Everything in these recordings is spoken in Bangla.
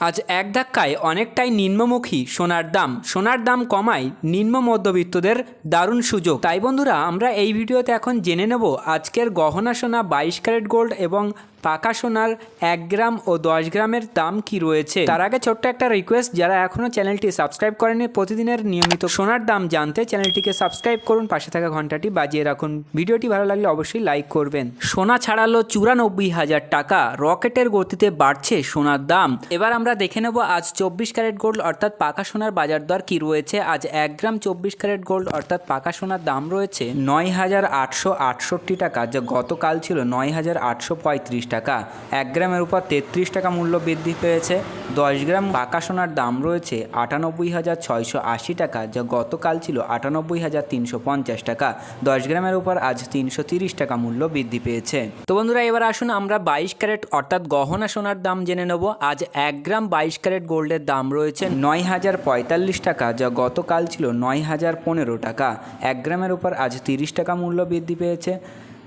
আজ এক ধাক্কায় অনেকটাই নিম্নমুখী সোনার দাম। সোনার দাম কমায় নিম্ন মধ্যবিত্তদের দারুণ সুযোগ। তাই বন্ধুরা, আমরা এই ভিডিওতে এখন জেনে নেব আজকের গহনা সোনা বাইশ ক্যারেট গোল্ড এবং পাকা সোনার এক গ্রাম ও দশ গ্রামের দাম কি রয়েছে। তার আগে ছোট্ট একটা রিকোয়েস্ট যারা এখনও চ্যানেলটি সাবস্ক্রাইব করেনি, প্রতিদিনের নিয়মিত সোনার দাম জানতে চ্যানেলটিকে সাবস্ক্রাইব করুন, পাশে থাকা ঘন্টাটি বাজিয়ে রাখুন। ভিডিওটি ভালো লাগলে অবশ্যই লাইক করবেন। সোনা ছাড়ালো চুরানব্বই হাজার টাকা। রকেটের গতিতে বাড়ছে সোনার দাম। এবার দেখে নেব আজ চব্বিশ ক্যারেট গোল্ড অর্থাৎ পাকা সোনার বাজার দর কি রয়েছে। আজ এক গ্রাম চব্বিশ ক্যারেট গোল্ড অর্থাৎ পাকা সোনার দাম রয়েছে নয় হাজার আটশো আটষট্টি টাকা, যা গতকাল ছিল নয় হাজার আটশো পঁয়ত্রিশ টাকা। এক গ্রামের উপর তেত্রিশ টাকা মূল্য বৃদ্ধি পেয়েছে। দশ গ্রাম পাকা সোনার দাম রয়েছে আটানব্বই হাজার ছয়শো আশি টাকা, যা গতকাল ছিল আটানব্বই হাজার তিনশো পঞ্চাশ টাকা। দশ গ্রামের উপর আজ তিনশো তিরিশ টাকা মূল্য বৃদ্ধি পেয়েছে। তো বন্ধুরা, এবার আসুন আমরা বাইশ ক্যারেট অর্থাৎ গহনা সোনার দাম জেনে নেব। আজ এক গ্রাম বাইশ ক্যারেট গোল্ডের দাম রয়েছে নয় হাজার পঁয়তাল্লিশ টাকা, যা গতকাল ছিল নয় হাজার পনেরো টাকা। এক গ্রামের উপর আজ তিরিশ টাকা মূল্য বৃদ্ধি পেয়েছে।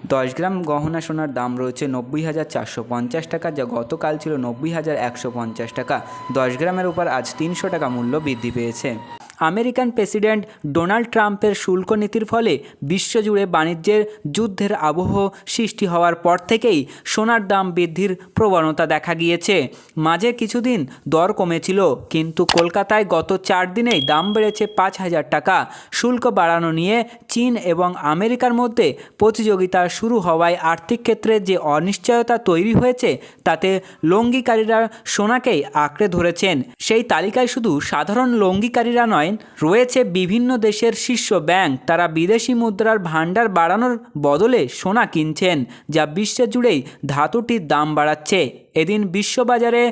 দশ গ্রাম গহনা সোনার দাম রয়েছে নব্বই হাজার চারশো পঞ্চাশ টাকা, যা গতকাল ছিল নব্বই হাজার একশো পঞ্চাশ টাকা। দশ গ্রামের উপর আজ তিনশো টাকা মূল্য বৃদ্ধি পেয়েছে। আমেরিকান প্রেসিডেন্ট ডোনাল্ড ট্রাম্পের শুল্ক নীতির ফলে বিশ্বজুড়ে বাণিজ্যের যুদ্ধের আবহ সৃষ্টি হওয়ার পর থেকেই সোনার দাম বৃদ্ধির প্রবণতা দেখা গিয়েছে। মাঝে কিছুদিন দর কমেছিল, কিন্তু কলকাতায় গত চার দিনেই দাম বেড়েছে পাঁচ হাজার টাকা। শুল্ক বাড়ানো নিয়ে চীন এবং আমেরিকার মধ্যে প্রতিযোগিতা শুরু হওয়ায় আর্থিক ক্ষেত্রে যে অনিশ্চয়তা তৈরি হয়েছে, তাতে লঙ্গিকারীরা সোনাকেই আঁকড়ে ধরেছেন। সেই তালিকায় শুধু সাধারণ লঙ্গিকারীরা নয় রয়েছে বিভিন্ন দেশের শীর্ষ ব্যাংক। তারা বিদেশি মুদ্রার ভাণ্ডার বাড়ানোর বদলে সোনা কিনছেন, যা বিশ্বজুড়েই ধাতুটির দাম বাড়াচ্ছে। এদিন বিশ্ববাজারে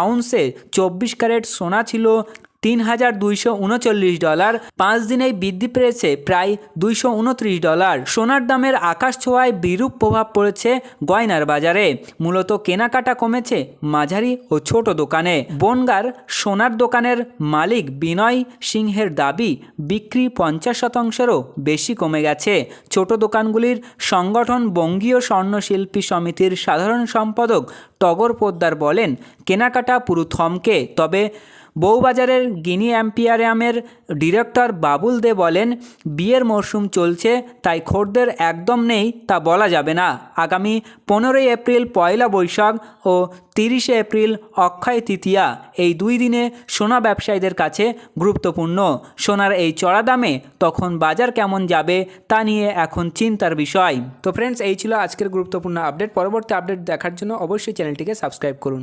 আউন্সে চব্বিশ ক্যারেট সোনা ছিল তিন হাজার দুইশো উনচল্লিশ ডলার, পাঁচ দিনেই বৃদ্ধি পেয়েছে প্রায় দুইশো উনত্রিশ ডলার। সোনার দামের আকাশ ছোঁয়ায় বিরূপ প্রভাব পড়েছে গয়নার বাজারে। মূলত কেনাকাটা কমেছে মাঝারি ও ছোট দোকানে। বনগার সোনার দোকানের মালিক বিনয় সিংহের দাবি, বিক্রি পঞ্চাশ শতাংশেরও বেশি কমে গেছে। ছোট দোকানগুলির সংগঠন বঙ্গীয় স্বর্ণশিল্পী সমিতির সাধারণ সম্পাদক টগর পোদ্দার বলেন, কেনাকাটা পুরো থমকে, তবে বউবাজারের গিনি অ্যাম্পিয়ারিয়ামের ডিরেক্টর বাবুল দে বলেন, বিয়ের মরশুম চলছে, তাই খোরদের একদম নেই তা বলা যাবে না। আগামী পনেরোই এপ্রিল পয়লা বৈশাখ ও তিরিশে এপ্রিল অক্ষয় তৃতীয়া, এই দুই দিনে সোনা ব্যবসায়ীদের কাছে গুরুত্বপূর্ণ। সোনার এই চড়া দামে তখন বাজার কেমন যাবে তা নিয়ে এখন চিন্তার বিষয়। তো ফ্রেন্ডস এই ছিল আজকের গুরুত্বপূর্ণ আপডেট পরবর্তী আপডেট দেখার জন্য অবশ্যই চ্যানেলটিকে সাবস্ক্রাইব করুন।